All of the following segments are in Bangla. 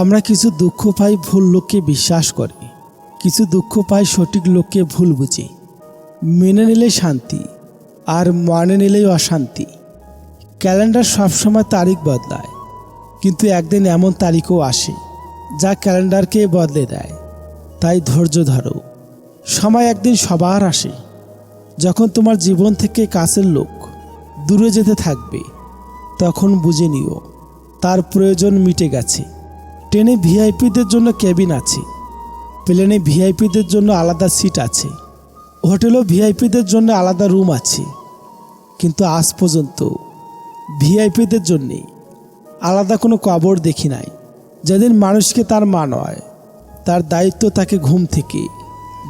আমরা কিছু দুঃখ পাই ভুল লোককে বিশ্বাস করে। কিছু দুঃখ পাই সঠিক লোককে ভুল বুঝি। মেনে নিলে শান্তি, আর মানে নিলেই অশান্তি। ক্যালেন্ডার সবসময় তারিখ বদলায়, কিন্তু একদিন এমন তারিখও আসে, যা ক্যালেন্ডারকে বদলে দেয়। তাই ধৈর্য ধরো। সময় একদিন সবার আসে। যখন তোমার জীবন থেকে কাছের লোক দূরে যেতে থাকবে, তখন বুঝে নিও, তার প্রয়োজন মিটে গেছে। ট্রেনে ভিআইপিদের জন্য কেবিন আছে, প্লেনে ভিআইপিদের জন্য আলাদা সিট আছে, হোটেলও ভিআইপিদের জন্য আলাদা রুম আছে। কিন্তু আজ পর্যন্ত ভিআইপিদের জন্যে আলাদা কোনো কবর দেখি নাই। যেদিন মানুষকে তার মা নয়, তার দায়িত্ব তাকে ঘুম থেকে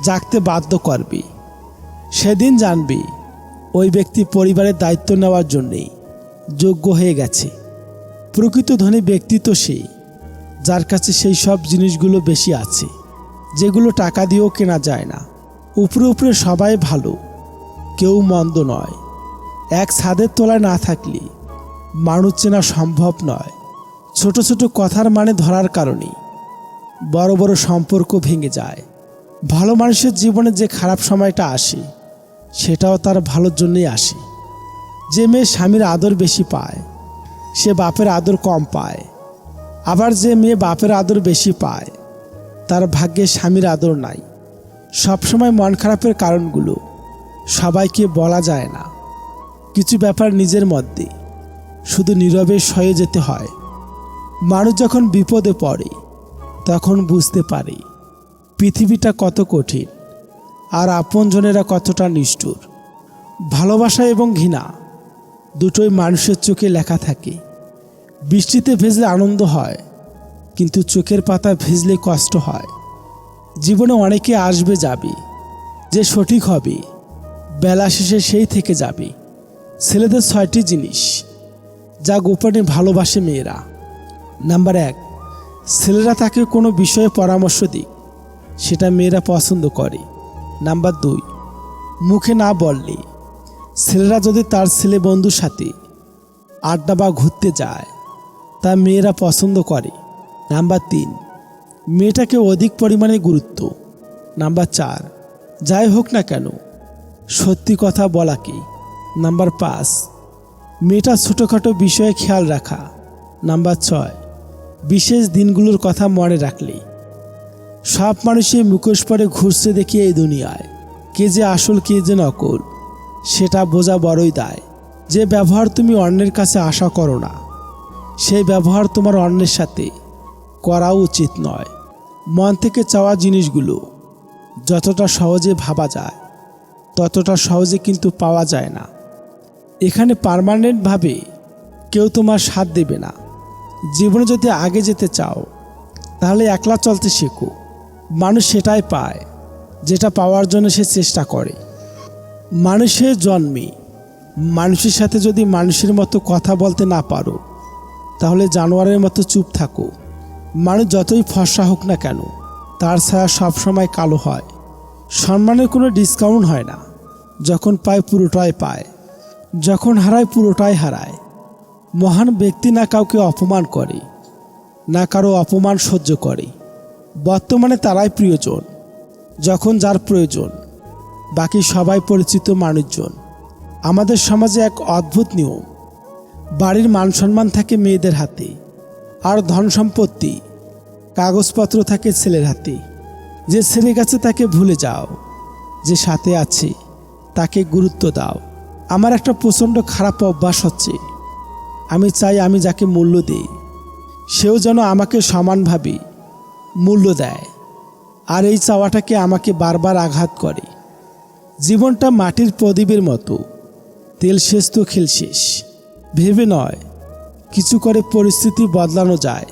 জাগতে বাধ্য করবে। সেদিন জানবে ওই ব্যক্তি পরিবারের দায়িত্ব নেওয়ার জন্যেই যোগ্য হয়ে গেছে। প্রকৃত ধনী ব্যক্তি তো সেই যার কাছে সেই সব জিনিসগুলো বেশি আছে, যেগুলো টাকা দিয়েও কেনা যায় না। উপরে উপরে সবাই ভালো, কেউ মন্দ নয়। এক ছাদের তলায় না থাকলে মানুষ চেনা সম্ভব নয়। ছোট ছোট কথার মানে ধরার কারণে বড় বড় সম্পর্ক ভেঙে যায়। ভালো মানুষের জীবনে যে খারাপ সময়টা আসে, সেটাও তার ভালোর জন্যই আসে। যে মেয়ে স্বামীর আদর বেশি পায়, সে বাপের আদর কম পায়। আবার যে মেয়ে বাপের আদর বেশি পায়, তার ভাগ্যে স্বামীর আদর নাই। সবসময় মন খারাপের কারণগুলো সবাইকে বলা যায় না। কিছু ব্যাপার নিজের মধ্যে, শুধু নীরবে সয়ে যেতে হয়। মানুষ যখন বিপদে পড়ে, তখন বুঝতে পারে, পৃথিবীটা কত কঠিন আর আপনজনেরা কতটা নিষ্ঠুর। ভালোবাসা এবং ঘৃণা দুটোই মানুষের চোখে লেখা থাকে। বৃষ্টিতে ভেজলে আনন্দ হয়, কিন্তু চোখের পাতা ভেজলে কষ্ট হয়। জীবনে অনেকে আসবে যাবে, যে সঠিক হবে, বেলা শেষে সেই থেকে যাবে। ছেলেদের ছয়টি জিনিস, যা গোপনে ভালোবাসে মেয়েরা। নাম্বার এক, ছেলেরা তাকে কোনো বিষয়ে পরামর্শ দিক, সেটা মেয়েরা পছন্দ করে। নাম্বার দুই, মুখে না বললে ছেলেরা যদি তার ছেলে বন্ধুর সাথে আড্ডা বা ঘুরতে যায় তা মেয়েরা পছন্দ করে। নাম্বার তিন, মেয়েটাকে অধিক পরিমাণে গুরুত্ব। নাম্বার চার, যাই হোক না কেন, সত্যি কথা বলা কি? নাম্বার পাঁচ, মেয়েটা ছোটোখাটো বিষয়ে খেয়াল রাখা। নাম্বার ছয়, বিশেষ দিনগুলোর কথা মনে রাখলে। সব মানুষই মুখোশ পরে ঘুরছে দেখি এই দুনিয়ায়। কে যে আসল, কে যে নকল, সেটা বোঝা বড়ই দায়। যে ব্যবহার তুমি অন্যের কাছে আশা করো না। সেই ব্যবহার তোমার অন্যের সাথে করা উচিত নয়। মন থেকে চাওয়া জিনিসগুলো যতটা সহজে ভাবা যায়, ততটা সহজে কিন্তু পাওয়া যায় না। এখানে পারমানেন্টভাবে কেউ তোমার সাথ দেবে না। জীবনে যদি আগে যেতে চাও, তাহলে একলা চলতে শেখো। মানুষ সেটাই পায়, যেটা পাওয়ার জন্য সে চেষ্টা করে। মানুষের জন্মে মানুষের সাথে যদি মানুষের মতো কথা বলতে না পারো তাহলে জানোয়ারের মতো চুপ থাকো। মানুষ যতই ফর্সা হোক না কেন, তার ছায়া সবসময় কালো হয়। সম্মানের কোনো ডিসকাউন্ট হয় না। যখন পায় পুরোটাই পায়। যখন হারায় পুরোটাই হারায়। মহান ব্যক্তি না কাউকে অপমান করে, না কারও অপমান সহ্য করে। বর্তমানে তারাই প্রিয়জন, যখন যার প্রয়োজন। বাকি সবাই পরিচিত মানুষজন। আমাদের সমাজে এক অদ্ভুত নিয়ম বাড়ির মান সম্মান থাকে মেয়েদের হাতে, আর ধন সম্পত্তি, কাগজপত্র থাকে ছেলের হাতে। যে ছেলে গেছে তাকে ভুলে যাও, যে সাথে আছে, তাকে গুরুত্ব দাও। আমার একটা প্রচণ্ড খারাপ অভ্যাস হচ্ছে। আমি চাই আমি যাকে মূল্য দিই, সেও যেন আমাকে সমানভাবে মূল্য দেয়। আর এই চাওয়াটাকে আমাকে বারবার আঘাত করে। জীবনটা মাটির প্রদীপের মতো। তেল শেষ তো খেল শেষ। ভেবে নয়, কিছু করে পরিস্থিতি বদলানো যায়।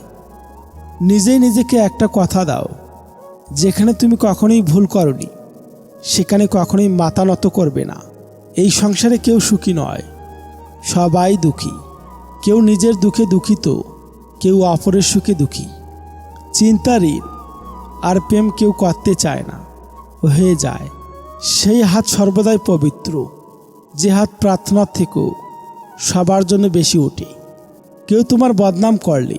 নিজেই নিজেকে একটা কথা দাও, যেখানে তুমি কখনোই ভুল করনি, সেখানে কখনোই মাথা নত করবে না। এই সংসারে কেউ সুখী নয়, সবাই দুঃখী। কেউ নিজের দুঃখে দুঃখিত, কেউ অপরের সুখে দুঃখী। চিন্তা ঋণ, আর প্রেম কেউ করতে চায় না, হয়ে যায়। সেই হাত সর্বদাই পবিত্র, যে হাত প্রার্থনার থেকেও সবার জন্য বেশি ওঠে। কেউ তোমার বদনাম করলে,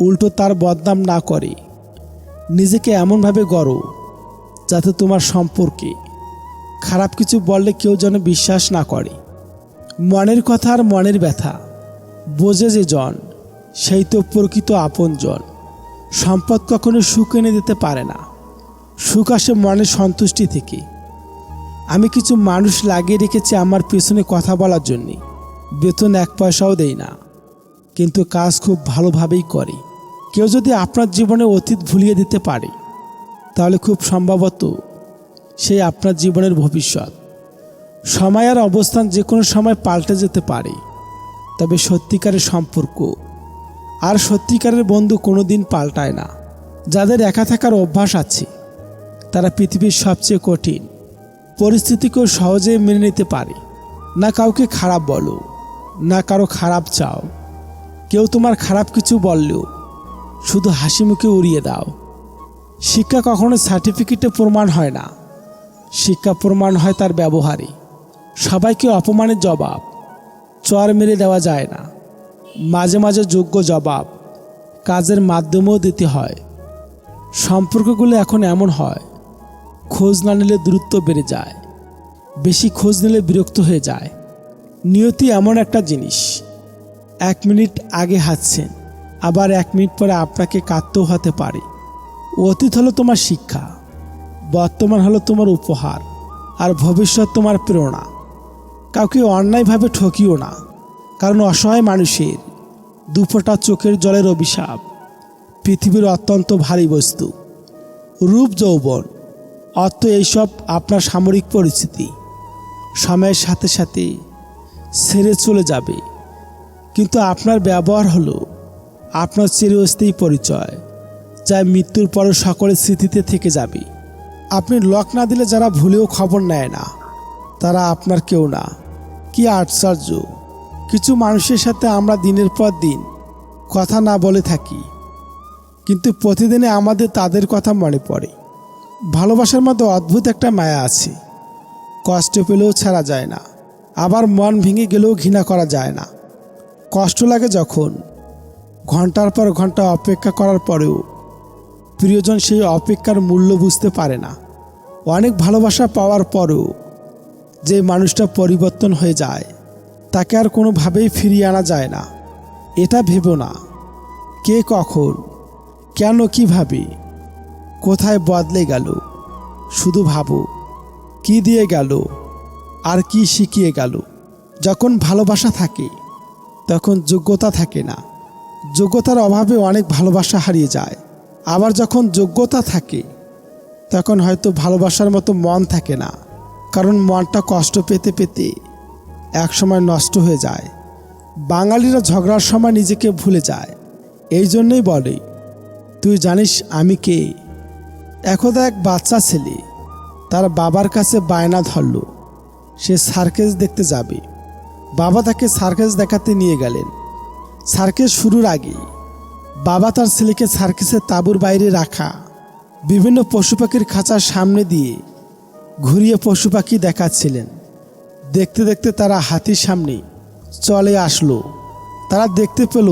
উল্টো তার বদনাম না করে। নিজেকে এমনভাবে গড়ো, যাতে তোমার সম্পর্কে খারাপ কিছু বললে কেউ যেন বিশ্বাস না করে। মনের কথা আর মনের ব্যথা, বোঝে যে জন, সেই তো প্রকৃত আপনজন। সম্পদ কখনো সুখ এনে দিতে পারে না। সুখ আসে মনের সন্তুষ্টি থেকে। আমি কিছু মানুষ লাগিয়ে রেখেছি আমার পেছনে কথা বলার জন্যে। বেতন এক পয়সাও দেই না। কিন্তু কাজ খুব ভালোভাবেই করে। কেউ যদি আপনার জীবনে অতীত ভুলিয়ে দিতে পারে, তাহলে খুব সম্ভবত সেই আপনার জীবনের ভবিষ্যৎ। সময় আর অবস্থান যে কোনো সময় পাল্টে যেতে পারে, তবে সত্যিকারের সম্পর্ক আর সত্যিকারের বন্ধু কোনো দিন পাল্টায় না। যাদের একা থাকার অভ্যাস আছে, তারা পৃথিবীর সবচেয়ে কঠিন পরিস্থিতিকেও সহজে মেনে নিতে পারে। না কাউকে খারাপ বলো না কারও খারাপ চাও। কেউ তোমার খারাপ কিছু বললেও শুধু হাসি মুখে উড়িয়ে দাও। শিক্ষা কখনো সার্টিফিকেটে প্রমাণ হয় না। শিক্ষা প্রমাণ হয় তার ব্যবহারে। সবাইকে অপমানের জবাব, চর মেরে দেওয়া যায় না। মাঝে মাঝে যোগ্য জবাব, কাজের মাধ্যমেও দিতে হয়। সম্পর্কগুলো এখন এমন হয়, খোঁজ না নিলে দূরত্ব বেড়ে যায়। বেশি খোঁজ নিলে বিরক্ত হয়ে যায়। নিয়তি এমন একটা জিনিস। এক মিনিট আগে হাঁটছেন, আবার এক মিনিট পরে আপনাকে কাঁদতেও হতে পারে। অতীত হলো তোমার শিক্ষা, বর্তমান হলো তোমার উপহার, আর ভবিষ্যৎ তোমার প্রেরণা। কাউকে অন্যায়ভাবে ঠকিও না, কারণ অসহায় মানুষের দুফোটা চোখের জলের অভিশাপ পৃথিবীর অত্যন্ত ভারী বস্তু। রূপ যৌবন, অর্থ এইসব আপনার সামরিক পরিস্থিতি। সময়ের সাথে সাথে ছেড়ে চলে যাবে। কিন্তু আপনার ব্যবহার হলো আপনার চিরস্থায়ী পরিচয়, যা মৃত্যুর পরও সকলের স্মৃতিতে থেকে যাবে। আপনি লক না দিলে যারা ভুলেও খবর নেয় না, তারা আপনার কেউ না। কি আশ্চর্য! কিছু মানুষের সাথে আমরা দিনের পর দিন কথা না বলে থাকি, কিন্তু প্রতিদিনে আমাদের তাদের কথা মনে পড়ে। ভালোবাসার মধ্যে অদ্ভুত একটা মায়া আছে, কষ্ট পেলেও ছাড়া যায় না। আবার মন ভেঙে গেলেও ঘৃণা করা যায় না। কষ্ট লাগে যখন। ঘণ্টার পর ঘণ্টা অপেক্ষা করার পরেও প্রিয়জন সেই অপেক্ষার মূল্য বুঝতে পারে না। অনেক ভালোবাসা পাওয়ার পরেও যে মানুষটা পরিবর্তন হয়ে যায়, তাকে আর কোনোভাবেই ফিরিয়ে আনা যায় না। এটা ভেবো না। কে কখন? কেন কীভাবে? কোথায় বদলে গেল? শুধু ভাবো। কি দিয়ে গেল? আর কি শিখিয়ে গেল? যখন ভালোবাসা থাকে, তখন যোগ্যতা থাকে না। যোগ্যতার অভাবে অনেক ভালোবাসা হারিয়ে যায়। আবার যখন যোগ্যতা থাকে, তখন হয়তো ভালোবাসার মতো মন থাকে না। কারণ মনটা কষ্ট পেতে পেতে একসময় নষ্ট হয়ে যায়। বাঙালিরা ঝগড়ার সময় নিজেকে ভুলে যায়। এই জন্যই বলে, তুই জানিস আমি কে? একদা এক বাচ্চা ছেলে। তার বাবার কাছে বায়না ধরল। সে সার্কেস দেখতে যাবে। বাবা তাকে সার্কেস দেখাতে নিয়ে গেলেন। সার্কেস শুরুর আগে বাবা তার ছেলেকে সার্কেসের তাঁবুর বাইরে রাখা, বিভিন্ন পশু পাখির খাঁচার সামনে দিয়ে ঘুরিয়ে পশু পাখি দেখাচ্ছিলেন। দেখতে দেখতে তারা হাতির সামনে চলে আসলো। তারা দেখতে পেল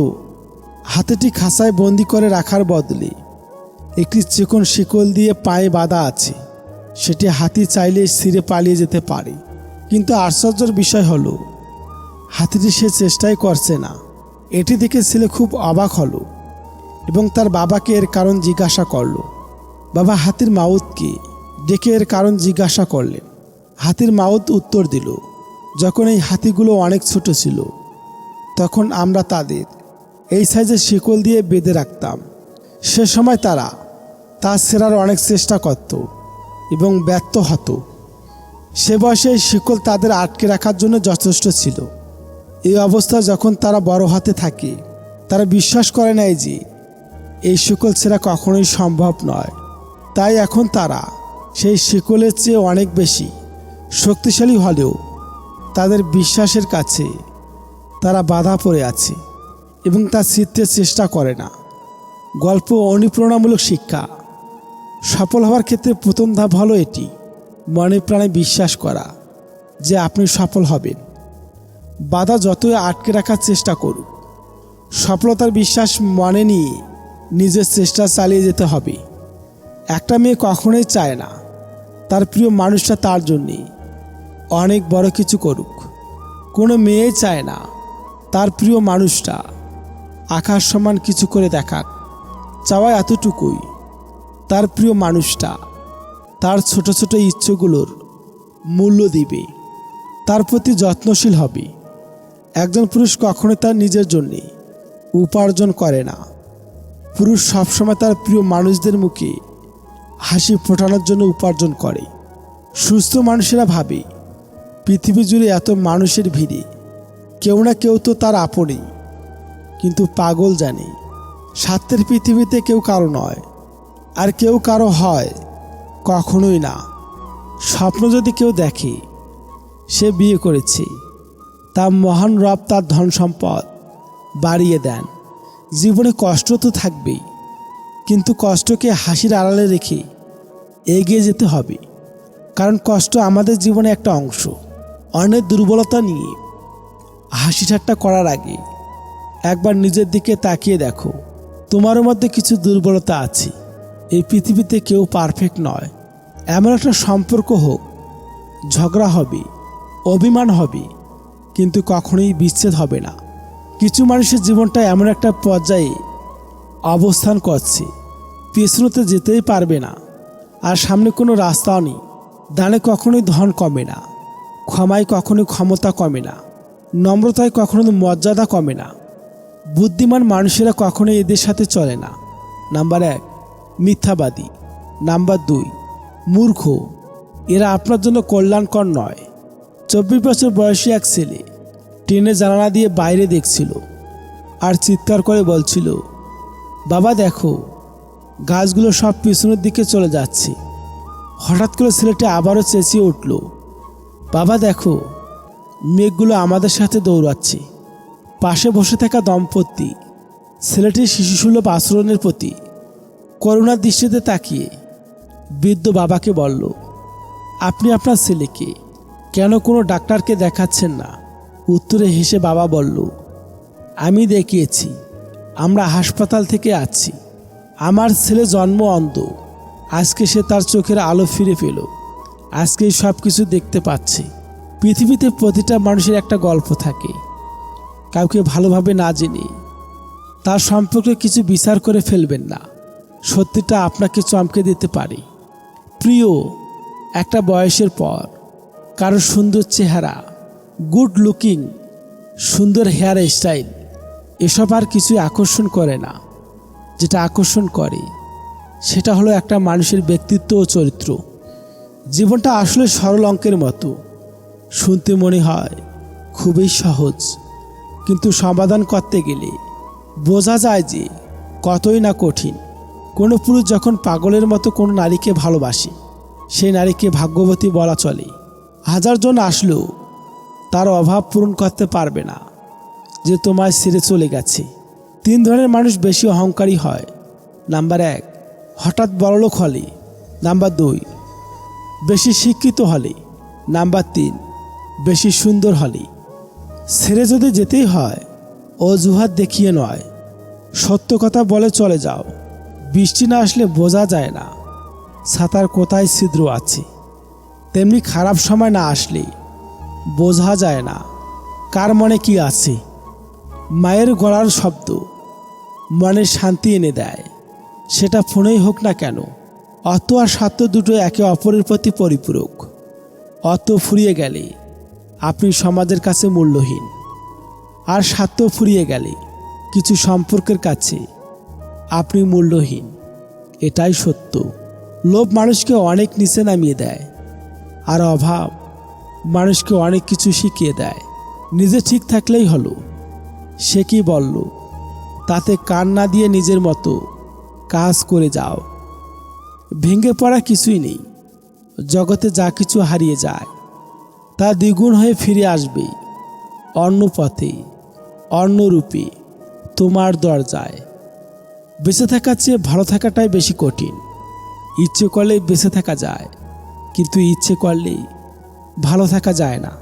হাতিটি খাঁচায় বন্দি করে রাখার বদলে একটি চিকন শিকল দিয়ে পায়ে বাঁধা আছে। সেটি হাতি চাইলে ছিঁড়ে পালিয়ে যেতে পারে। কিন্তু আশ্চর্যের বিষয় হলো, হাতিটি সে চেষ্টাই করছে না। এটি দেখে ছেলে খুব অবাক হলো এবং তার বাবাকে এর কারণ জিজ্ঞাসা করল। বাবা, হাতির মাউতকে ডেকে এর কারণ জিজ্ঞাসা করলেন। হাতির মাউত উত্তর দিল, যখন এই হাতিগুলো অনেক ছোট ছিল, তখন আমরা তাদের এই সাইজের শিকল দিয়ে বেঁধে রাখতাম। সে সময় তারা তা সেরার অনেক চেষ্টা করত এবং ব্যর্থ হতো। সে বয়সে শিকল তাদের আটকে রাখার জন্য যথেষ্ট ছিল। এই অবস্থা যখন তারা বড় হাতে থাকে, তারা বিশ্বাস করে নাই যে এই শিকল ছেঁড়া কখনোই সম্ভব নয়। তাই এখন তারা সেই শিকলের চেয়ে অনেক বেশি শক্তিশালী হলেও তাদের বিশ্বাসের কাছে তারা বাধা পড়ে আছে এবং তা ছিঁড়তে চেষ্টা করে না। গল্প অনুপ্রেরণামূলক শিক্ষা সফল হওয়ার ক্ষেত্রে প্রথম ধাপ হলো এটি। মনে প্রাণে বিশ্বাস করা যে আপনি সফল হবেন। বাধা যতই আটকে রাখার চেষ্টা করুক, সফলতার বিশ্বাস মনে নিয়ে নিজের চেষ্টা চালিয়ে যেতে হবে। একটা মেয়ে কখনোই চায় না, তার প্রিয় মানুষটা তার জন্যে। অনেক বড় কিছু করুক, কোনো মেয়েই চায় না, তার প্রিয় মানুষটা আকাশ সমান কিছু করে দেখাক, চাওয়া এতটুকুই, তার প্রিয় মানুষটা। তার ছোট ছোট ইচ্ছেগুলোর মূল্য দিবে। তার প্রতি যত্নশীল হবে। একজন পুরুষ কখনোই তার নিজের জন্যে উপার্জন করে না। পুরুষ সবসময় তার প্রিয় মানুষদের মুখে হাসি ফোটানোর জন্য উপার্জন করে। সুস্থ মানুষেরা ভাবে, পৃথিবী জুড়ে এত মানুষের ভিড়ে কেউ না কেউ তো তার আপনই। কিন্তু পাগল জানে, স্বার্থের পৃথিবীতে কেউ কারও নয়, আর কেউ কারও হয় কখনোই না। স্বপ্ন যদি কেউ দেখে, সে বিয়ে করেছে। তা মহান রব তার ধন সম্পদ বাড়িয়ে দেন। জীবনে কষ্ট তো থাকবেই, কিন্তু কষ্টকে হাসির আড়ালে রেখে এগিয়ে যেতে হবে। কারণ কষ্ট আমাদের জীবনে একটা অংশ। অনেক দুর্বলতা নিয়ে হাসি ঠাট্টা করার আগে একবার নিজের দিকে তাকিয়ে দেখো। তোমার মধ্যে কিছু দুর্বলতা আছে। এই পৃথিবীতে কেউ পারফেক্ট নয়। এমন একটা সম্পর্ক হোক, ঝগড়া হবে, অভিমান হবে, কিন্তু কখনোই বিচ্ছেদ হবে না। কিছু মানুষের জীবনটা এমন একটা পর্যায়ে অবস্থান করছে, পেছনোতে যেতেই পারবে না, আর সামনে কোনো রাস্তাও নেই। দানে কখনোই ধন কমে না, ক্ষমায় কখনোই ক্ষমতা কমে না, নম্রতায় কখনো মর্যাদা কমে না। বুদ্ধিমান মানুষেরা কখনোই এদের সাথে চলে না। নাম্বার এক, মিথ্যাবাদী। নাম্বার দুই মূর্খ। এরা আপনার জন্য কল্যাণকর নয়। চব্বিশ বছর বয়সী এক ছেলে ট্রেনে জানালা দিয়ে বাইরে দেখছিল আর চিৎকার করে বলছিল, বাবা, দেখো, গাছগুলো সব পিছনের দিকে চলে যাচ্ছে। হঠাৎ করে ছেলেটি আবারও চেঁচিয়ে উঠল, বাবা, দেখো, মেঘগুলো আমাদের সাথে দৌড়াচ্ছে। পাশে বসে থাকা দম্পতি, ছেলেটির শিশুসুলভ আচরণের প্রতি করুণার দৃষ্টিতে তাকিয়ে বৃদ্ধ বাবাকে বলল, আপনি আপনার ছেলেকে কেন কোনো ডাক্তারকে দেখাচ্ছেন না? উত্তরে হেসে বাবা বলল, আমি দেখিয়েছি, আমরা হাসপাতাল থেকে আছি। আমার ছেলে জন্ম অন্ধ। আজকে সে তার চোখের আলো ফিরে পেল। আজকেই সব কিছু দেখতে পাচ্ছে। পৃথিবীতে প্রতিটা মানুষের একটা গল্প থাকে। কাউকে ভালোভাবে না জেনে তার সম্পর্কে কিছু বিচার করে ফেলবেন না। সত্যিটা আপনাকে চমকে দিতে পারে। প্রিয়, একটা বয়সের পর কারও সুন্দর চেহারা গুড লুকিং সুন্দর হেয়ার স্টাইল এসব আর কিছুই আকর্ষণ করে না। যেটা আকর্ষণ করে, সেটা হলো একটা মানুষের ব্যক্তিত্ব ও চরিত্র। জীবনটা আসলে সরল অঙ্কের মতো। শুনতে মনে হয় খুবই সহজ, কিন্তু সমাধান করতে গেলে বোঝা যায় যে কতই না কঠিন। কোনো পুরুষ যখন পাগলের মতো কোনো নারীকে ভালোবাসে, সেই নারীকে ভাগ্যবতী বলা চলে। হাজার জন আসলেও তার অভাব পূরণ করতে পারবে না যে তোমায় ছেড়ে চলে গেছে। তিন ধরনের মানুষ বেশি অহংকারী হয়। নাম্বার এক, হঠাৎ বড়লোক হলে। নাম্বার দুই, বেশি শিক্ষিত হলে। নাম্বার তিন, বেশি সুন্দর হলে। ছেড়ে যদি যেতেই হয়, অজুহাত দেখিয়ে নয়। সত্য কথা বলে চলে যাও। বৃষ্টি না আসলে বোঝা যায় না। ছাতার কোথায় ছিদ্র আছে? তেমনি খারাপ সময় না আসলে বোঝা যায় না কার মনে কি আছে। মায়ের গলার শব্দ মনে শান্তি এনে দেয়। সেটা ফোনেই হোক না কেন অত আর স্বার্থ দুটো একে অপরের প্রতি পরিপূরক। অত ফুরিয়ে গেলে আপনি সমাজের কাছে মূল্যহীন। আর স্বার্থ ফুরিয়ে গেলে কিছু সম্পর্কের কাছে আপনি মূল্যহীন। এটাই সত্য। লোভ মানুষকে অনেক নিচে নামিয়ে দেয়, আর অভাব মানুষকে অনেক কিছু শিখিয়ে দেয়। নিজে ঠিক থাকলেই হলো। সে কি বলল? তাতে কান না দিয়ে নিজের মতো কাজ করে যাও। ভেঙে পড়া কিছুই নেই। জগতে যা কিছু হারিয়ে যায়, তা দ্বিগুণ হয়ে ফিরে আসবেই অন্য পথে অন্য রূপে তোমার দরজায়। বেঁচে থাকার চেয়ে ভালো থাকাটাই বেশি কঠিন। ইচ্ছে করলেই বেঁচে থাকা যায়, কিন্তু ইচ্ছে করলেই ভালো থাকা যায় না।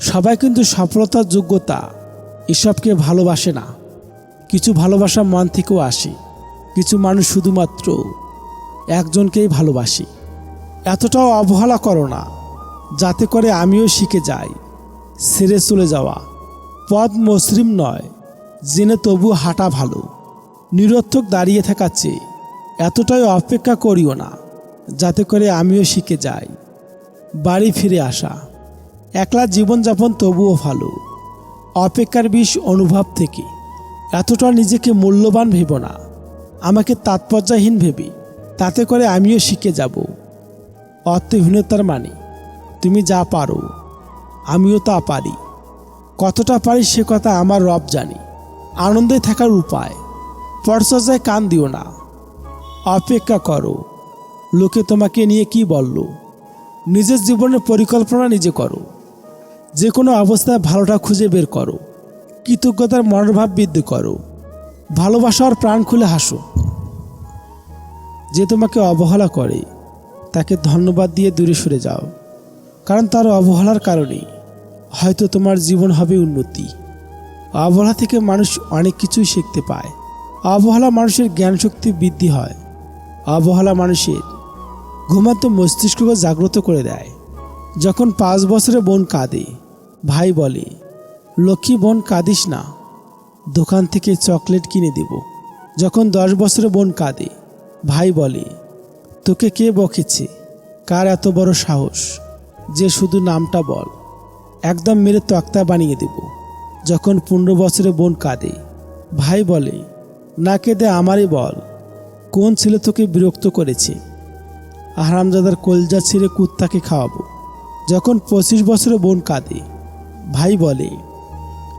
সবাই কিন্তু সফলতার যোগ্যতা, এসবকে ভালোবাসে না। কিছু ভালোবাসা মন থেকেও আসে, কিছু মানুষ শুধুমাত্র একজনকেই ভালোবাসি। এতটাও অবহেলা করো না, যাতে করে আমিও শিখে যাই সেরে চলে যাওয়া। পথ মসৃম নয়, জেনে তবু হাঁটা ভালো। নিরর্থক দাঁড়িয়ে থাকার চেয়ে এতটাই অপেক্ষা করিও না, যাতে করে আমিও শিখে যাই। বাড়ি ফিরে আসা, একলা জীবনযাপন তবুও ভালো। অপেক্ষার বিষ অনুভব থেকে এতটা নিজেকে মূল্যবান ভেব না, আমাকে তাৎপর্যহীন ভেবে, তাতে করে আমিও শিখে যাব। অর্থহীনতার মানে তুমি যা পারো, আমিও তা পারি। কতটা পারি সে কথা আমার রব জানি। আনন্দে থাকার উপায়। পরচর্যায় কান দিও না। অপেক্ষা করো। লোকে তোমাকে নিয়ে কি বলল? নিজের জীবনের পরিকল্পনা নিজে করো। যে কোনো অবস্থায় ভালোটা খুঁজে বের করো। কৃতজ্ঞতার মনোভাব বৃদ্ধি করো। ভালোবাসার প্রাণ খুলে হাসো। যে তোমাকে অবহেলা করে, তাকে ধন্যবাদ দিয়ে দূরে সরে যাও। কারণ তার অবহেলার কারণে হয়তো তোমার জীবন হবে উন্নতি। অবহেলা থেকে মানুষ অনেক কিছুই শিখতে পায়। অবহেলা মানুষের জ্ঞান শক্তি বৃদ্ধি হয়। অবহেলা মানুষের ঘুমান্ত মস্তিষ্ককে জাগ্রত করে দেয়। যখন পাঁচ বছরে বোন কাঁদে, ভাই বলে, লক্ষ্মী বোন, কাঁদিস না। দোকান থেকে চকলেট কিনে দেব। যখন দশ বছরে বোন কাঁদে, ভাই বলে, তোকে কে বকেছে? কার এত বড় সাহস? যে শুধু নামটা বল। একদম মেরে তক্তা বানিয়ে দেব। যখন পনেরো বছরে বোন কাঁদে, ভাই বলে না কেঁদে আমারই বল, কোন ছেলে তোকে বিরক্ত করেছে? আহরামজাদার কলজা ছিঁড়ে কুত্তাকে খাওয়াবো। যখন পঁচিশ বছরে বোন কাঁদে, ভাই বলে,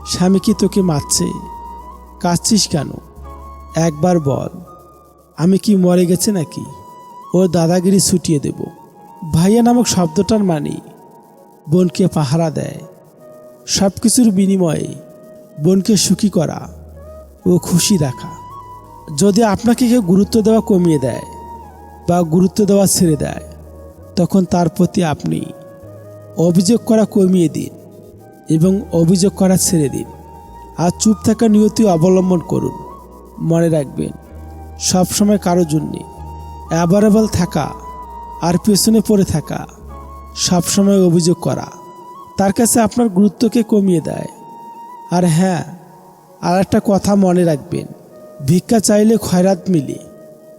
স্বামী কি তোকে মারছে? কাঁদছিস কেন? একবার বল, আমি কি মরে গেছে নাকি? ওর দাদাগিরি ছুটিয়ে দেব। ভাইয়া নামক শব্দটার মানে বোনকে পাহারা দেয়। সব কিছুর বিনিময়ে বোনকে সুখী করা ও খুশি রাখা। যদি আপনাকে কেউ গুরুত্ব দেওয়া কমিয়ে দেয় বা গুরুত্ব দেওয়া ছেড়ে দেয়, তখন তার প্রতি আপনি অভিযোগ করা কমিয়ে দিন এবং অভিযোগ করা ছেড়ে দিন। আর চুপ থাকা নিয়তি অবলম্বন করুন। মনে রাখবেন, সবসময় কারও জন্যে অ্যাভারেবল থাকা আর পেছনে পড়ে থাকা সবসময় অভিযোগ করা তার কাছে আপনার গুরুত্বকে কমিয়ে দেয়। আর হ্যাঁ আর একটা কথা মনে রাখবেন ভিক্ষা চাইলে খয়রাত মিলে,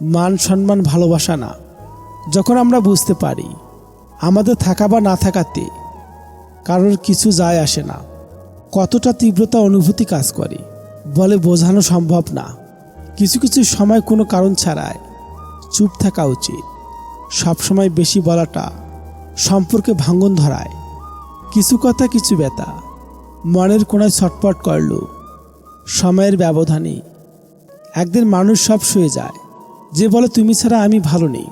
মান সম্মান ভালোবাসা না। যখন আমরা বুঝতে পারি, আমাদের থাকা বা না থাকাতে কারোর কিছু যায় আসে না, কতটা তীব্রতা অনুভূতি কাজ করে, বলে বোঝানো সম্ভব না। কিছু কিছু সময় কোনো কারণ ছাড়ায় চুপ থাকা উচিত। সবসময় বেশি বলাটা সম্পর্কে ভাঙ্গন ধরায়। কিছু কথা কিছু ব্যথা, মনের কোনায় ছটপট করল, সময়ের ব্যবধানে একদিন মানুষ সব শুয়ে যায়। যে বলে, তুমি ছাড়া আমি ভালো নেই।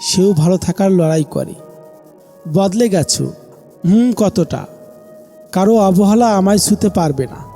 সেও ভালো থাকার লড়াই করে। বদলে গেছো। হুম, কতটা? কারও অবহেলা আমায় ছুতে পারবে না।